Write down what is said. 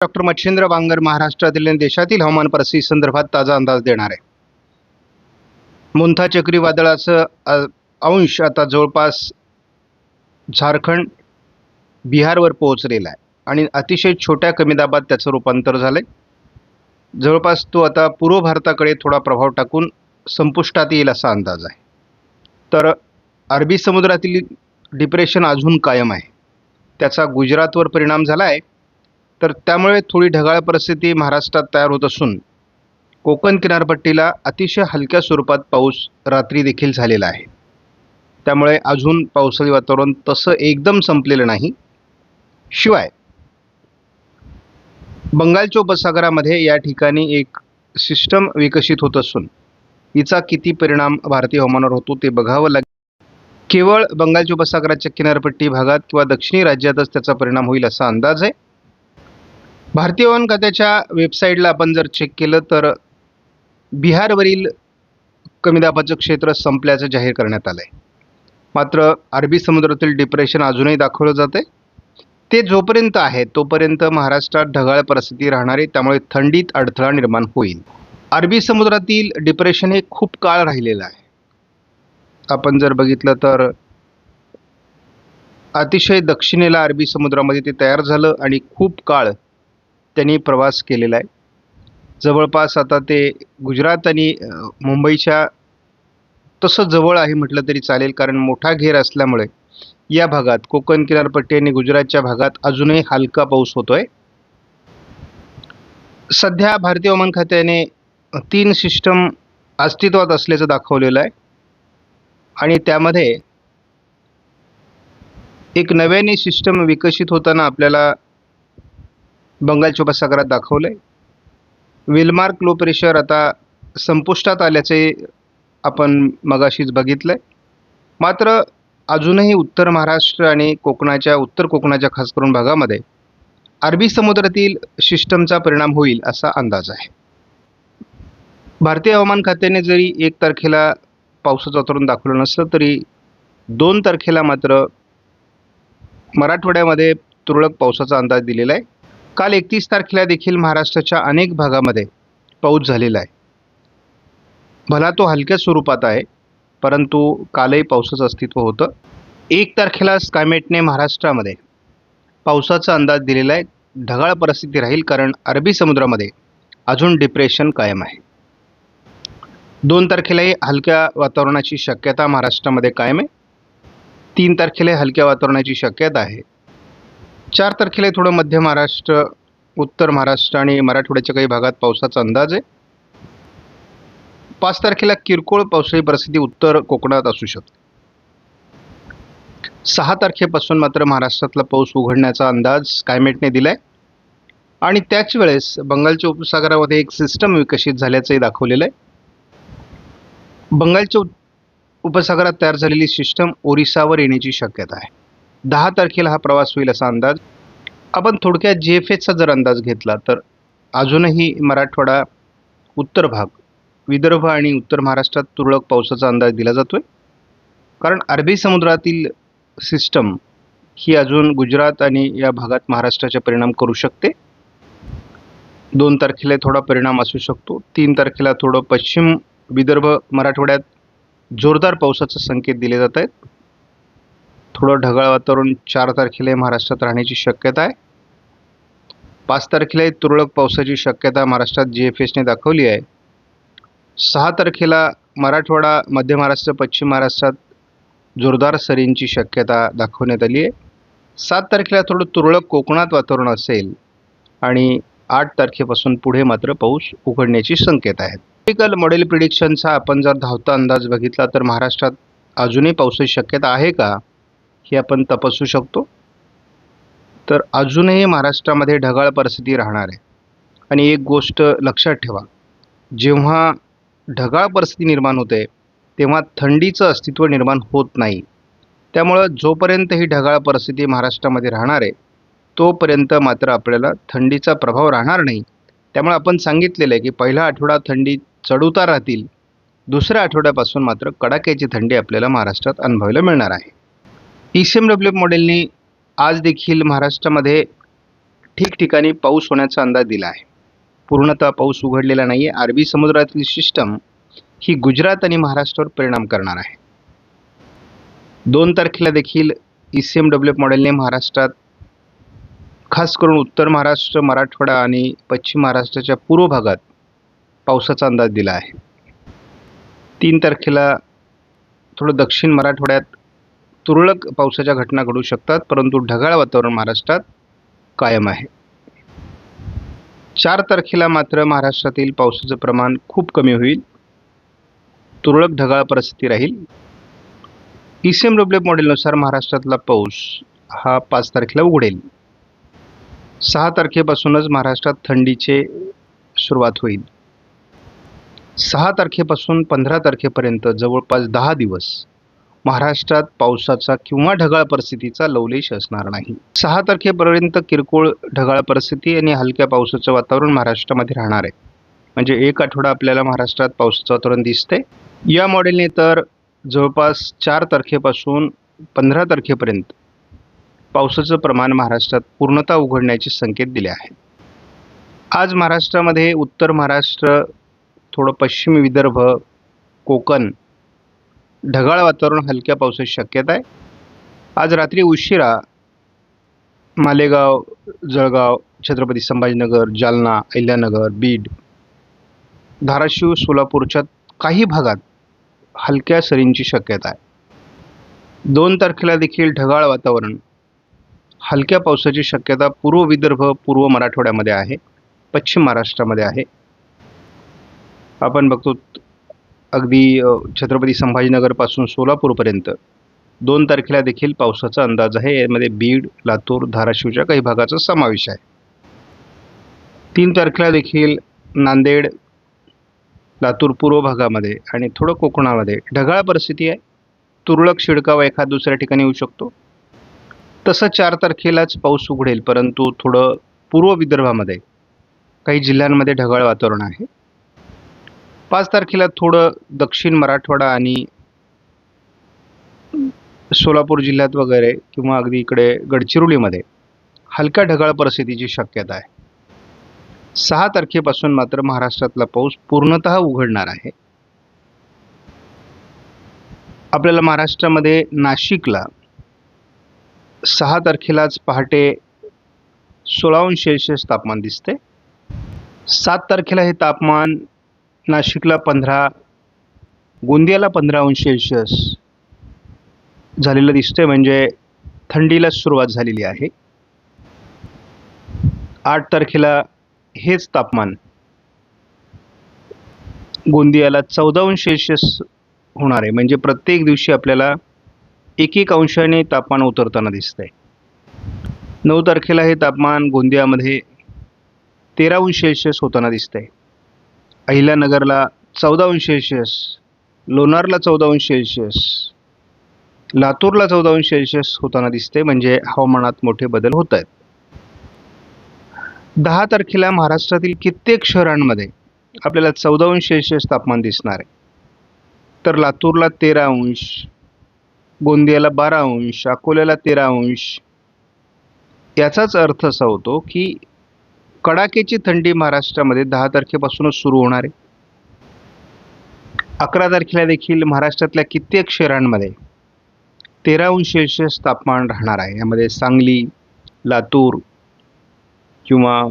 Doctor Machhindra Bangar महाराष्ट्रातील आणि देशातील हवामान परिस्थिती संदर्भात ताजा अंदाज देणार आहे. मुंथा चक्रीवादळाचं अंश आता जवळपास झारखंड बिहारवर पोहोचलेला आहे. आणि अतिशय छोट्या कमी दाबात त्याचं रूपांतर झालंय. जवळपास तो आता पूर्व भारताकडे थोडा प्रभाव टाकून संपुष्टात येईल असा अंदाज आहे. तर अरबी समुद्रातील डिप्रेशन अजून कायम आहे. त्याचा गुजरातवर परिणाम झाला आहे तर त्यामुळे थोडी ढगाळ परिस्थिती महाराष्ट्रात तयार होत असून कोकण किनारपट्टीला अतिशय हलक्या स्वरूपात पाऊस रात्री देखील झालेला आहे. त्यामुळे अजून पावसाळी वातावरण तसं एकदम संपलेलं नाही. शिवाय बंगालच्या उपसागरामध्ये या ठिकाणी एक सिस्टम विकसित होत असून हिचा किती परिणाम भारतीय हवामानावर होतो ते बघावं लागेल केवळ बंगालच्या उपसागराच्या किनारपट्टी भागात किंवा दक्षिणी राज्यातच त्याचा परिणाम होईल असा अंदाज आहे. भारतीय हवामान खात्याच्या वेबसाईटला आपण जर चेक केलं तर बिहारवरील कमी दाबाचं क्षेत्र संपल्याचं जाहीर करण्यात आलं आहे मात्र अरबी समुद्रातील डिप्रेशन अजूनही दाखवलं जाते ते जोपर्यंत आहे तोपर्यंत महाराष्ट्रात ढगाळ परिस्थिती राहणार आहे त्यामुळे थंडीत अडथळा निर्माण होईल. अरबी समुद्रातील डिप्रेशन हे खूप काळ राहिलेलं आहे. आपण जर बघितलं तर अतिशय दक्षिणेला अरबी समुद्रामध्ये ते तयार झालं आणि खूप काळ त्यांनी प्रवास केलेला आहे. जवळपास आता ते गुजरात आणि मुंबईच्या तसं जवळ आहे म्हटलं तरी चालेल कारण मोठा घेर असल्यामुळे या भागात कोकण किनारपट्टी आणि गुजरातच्या भागात अजूनही हलका पाऊस होतोय. सध्या भारतीय हवामान खात्याने तीन सिस्टम अस्तित्वात असल्याचं दाखवलेलं आहे. आणि त्यामध्ये एक नव्याने सिस्टम विकसित होताना आपल्याला बंगालच्या उपसागरात आहे विलमार्क लो प्रेशर आता संपुष्टात आल्याचे आपण मगाशीच बघितलं आहे मात्र अजूनही उत्तर महाराष्ट्र आणि कोकणाच्या उत्तर कोकणाच्या खास करून भागामध्ये अरबी समुद्रातील सिस्टमचा परिणाम होईल असा अंदाज आहे. भारतीय हवामान खात्याने जरी एक तारखेला पावसाचं वातावरण दाखवलं नसलं तरी दोन तारखेला मात्र मराठवाड्यामध्ये तुरळक पावसाचा अंदाज दिलेला आहे. काल एकतीस तारखेला देखील महाराष्ट्राच्या अनेक भागामध्ये पाऊस झालेला आहे. भला तो हलक्या स्वरूपात आहे परंतु कालही पावसाचं अस्तित्व होतं. एक तारखेला स्कायमेटने महाराष्ट्रामध्ये पावसाचा अंदाज दिलेला आहे. ढगाळ परिस्थिती राहील कारण अरबी समुद्रामध्ये अजून डिप्रेशन कायम आहे. दोन तारखेलाही हलक्या वातावरणाची शक्यता महाराष्ट्रामध्ये कायम आहे. तीन तारखेला हलक्या वातावरणाची शक्यता आहे. चार तारखेला थोडं मध्य महाराष्ट्र उत्तर महाराष्ट्र आणि मराठवाड्याच्या काही भागात पावसाचा अंदाज आहे. पाच तारखेला किरकोळ पावसाळी परिस्थिती उत्तर कोकणात असू शकते. सहा तारखेपासून मात्र महाराष्ट्रातला पाऊस उघडण्याचा अंदाज क्लायमेटने दिलाय. आणि त्याच वेळेस बंगालच्या उपसागरामध्ये एक सिस्टम विकसित झाल्याचंही दाखवलेलं आहे. बंगालच्या उपसागरात तयार झालेली सिस्टम ओरिसावर येण्याची शक्यता आहे. दहा तारखेला हा प्रवास होईल असा अंदाज. आपण थोडक्यात जी एफ एचा जर अंदाज घेतला तर अजूनही मराठवाडा उत्तर भाग विदर्भ आणि उत्तर महाराष्ट्रात तुरळक पावसाचा अंदाज दिला जातोय. कारण अरबी समुद्रातील सिस्टम ही अजून गुजरात आणि या भागात महाराष्ट्राचा परिणाम करू शकते. दोन तारखेला थोडा परिणाम असू शकतो. तीन तारखेला थोडं पश्चिम विदर्भ मराठवाड्यात जोरदार पावसाचे संकेत दिले जात आहेत. थोडं ढगाळ वातावरण चार तारखेला महाराष्ट्रात राहण्याची शक्यता आहे. पाच तारखेलाही तुरळक पावसाची शक्यता महाराष्ट्रात जी एफ एसने दाखवली आहे. सहा तारखेला मराठवाडा मध्य महाराष्ट्र पश्चिम महाराष्ट्रात जोरदार सरींची शक्यता दाखवण्यात आली आहे. सात तारखेला थोडं तुरळक कोकणात वातावरण असेल आणि आठ तारखेपासून पुढे मात्र पाऊस उघडण्याची संकेत आहेत. टिपिकल मॉडेल प्रिडिक्शनचा आपण जर धावता अंदाज बघितला तर महाराष्ट्रात अजूनही पावसाची शक्यता आहे का? हे आपण तपासू शकतो. तर अजूनही महाराष्ट्रामध्ये ढगाळ परिस्थिती राहणार आहे. आणि एक गोष्ट लक्षात ठेवा जेव्हा ढगाळ परिस्थिती निर्माण होते तेव्हा थंडीचं अस्तित्व निर्माण होत नाही. त्यामुळं जोपर्यंत ही ढगाळ परिस्थिती महाराष्ट्रामध्ये राहणार आहे तोपर्यंत मात्र आपल्याला थंडीचा प्रभाव राहणार नाही. त्यामुळे आपण सांगितलेलं आहे की पहिला आठवडा थंडी चढउतार राहतील दुसऱ्या आठवड्यापासून मात्र कडाक्याची थंडी आपल्याला महाराष्ट्रात अनुभवायला मिळणार आहे. ई सी एम डब्ल्यू मॉडेलने आज देखील महाराष्ट्रामध्ये ठिकठिकाणी पाऊस होण्याचा अंदाज दिला आहे. पूर्णतः पाऊस उघडलेला नाही आहे अरबी समुद्रातील सिस्टम ही गुजरात आणि महाराष्ट्रावर परिणाम करणार आहे. दोन तारखेला देखील E C M W F मॉडेलने महाराष्ट्रात खास करून उत्तर महाराष्ट्र मराठवाडा आणि पश्चिम महाराष्ट्राच्या पूर्व भागात पावसाचा अंदाज दिला आहे. तीन तारखेला थोडं दक्षिण मराठवाड्यात तुरळक पावसाच्या घटना घडू शकतात परंतु ढगाळ वातावरण महाराष्ट्रात कायम आहे. चार तारखेला मात्र महाराष्ट्रातील पावसाचं प्रमाण खूप कमी होईल. तुरळक ढगाळ परिस्थिती राहील. ई सी एम डब्ल्यू मॉडेलनुसार महाराष्ट्रातला पाऊस हा पाच तारखेला उघडेल. सहा तारखेपासूनच महाराष्ट्रात थंडीचे सुरुवात होईल. सहा तारखेपासून पंधरा तारखेपर्यंत जवळपास दहा दिवस महाराष्ट्रात पावसाचा किंवा ढगाळ परिस्थितीचा लवलेश असणार नाही. सहा तारखेपर्यंत किरकोळ ढगाळ परिस्थिती आणि हलक्या पावसाचं वातावरण महाराष्ट्रामध्ये राहणार आहे. म्हणजे एक आठवडा आपल्याला महाराष्ट्रात पावसाचं वातावरण दिसते या मॉडेलने तर जवळपास चार तारखेपासून पंधरा तारखेपर्यंत पावसाचं प्रमाण महाराष्ट्रात पूर्णतः उघडण्याचे संकेत दिले आहेत. आज महाराष्ट्रामध्ये उत्तर महाराष्ट्र थोडं पश्चिम विदर्भ कोकण ढगाळ वातावरण हलक्या पावसाची शक्यता आहे. आज रात्री उशिरा मालेगाव जळगाव छत्रपती संभाजीनगर जालना अहिल्यानगर बीड धाराशिव सोलापूरच्या काही भागात हलक्या सरींची शक्यता आहे. दोन तारखेला देखील ढगाळ वातावरण हलक्या पावसाची शक्यता पूर्व विदर्भ पूर्व मराठवाड्यामध्ये आहे पश्चिम महाराष्ट्रामध्ये आहे. आपण बघतो अगदी छत्रपती संभाजीनगरपासून सोलापूरपर्यंत. दोन तारखेला देखील पावसाचा अंदाज आहे. यामध्ये बीड लातूर धाराशिवच्या काही भागाचा समावेश आहे. तीन तारखेला देखील नांदेड लातूर पूर्व भागामध्ये आणि थोडं कोकणामध्ये ढगाळ परिस्थिती आहे. तुरळक शिडकावा एखाद दुसऱ्या ठिकाणी येऊ शकतो. तसं चार तारखेलाच पाऊस उघडेल परंतु थोडं पूर्व विदर्भामध्ये काही जिल्ह्यांमध्ये ढगाळ वातावरण आहे. पाच तारखेला थोडं दक्षिण मराठवाडा आणि सोलापूर जिल्ह्यात वगैरे किंवा अगदी इकडे गडचिरोलीमध्ये हलक्या ढगाळ परिस्थितीची शक्यता आहे. सहा तारखेपासून मात्र महाराष्ट्रातला पाऊस पूर्णतः उघडणार आहे. आपल्याला महाराष्ट्रामध्ये नाशिकला सहा तारखेलाच पहाटे सोळावून सेल्सिअस तापमान दिसते. सात तारखेला हे तापमान नाशिकला पंधरा गोंदियाला पंधरा अंश सेल्सिअस झालेलं दिसतंय. म्हणजे थंडीला सुरुवात झालेली आहे. आठ तारखेला हेच तापमान गोंदियाला चौदा अंश सेल्सिअस होणार आहे. म्हणजे प्रत्येक दिवशी आपल्याला एक एक अंशाने तापमान उतरताना दिसतंय. नऊ तारखेला हे तापमान गोंदियामध्ये तेरा अंश सेल्सिअस होताना दिसतंय. अहिल्यानगरला चौदा अंश सेल्सिअस लोणारला चौदा अंश सेल्शियस लातूरला चौदा अंश सेल्शियस होताना दिसते म्हणजे हवामानात मोठे बदल होत आहेत. दहा तारखेला महाराष्ट्रातील कित्येक शहरांमध्ये आपल्याला चौदा अंश सेल्सिअस तापमान दिसणार आहे. तर लातूरला तेरा अंश गोंदियाला बारा अंश अकोल्याला तेरा अंश याचाच अर्थ असा होतो की कडाक्याची थंडी महाराष्ट्रामध्ये दहा तारखेपासूनच सुरू होणार आहे. अकरा तारखेला देखील महाराष्ट्रातल्या कित्येक शहरांमध्ये तेरा सेल्सिअस तापमान राहणार आहे. यामध्ये सांगली लातूर किंवा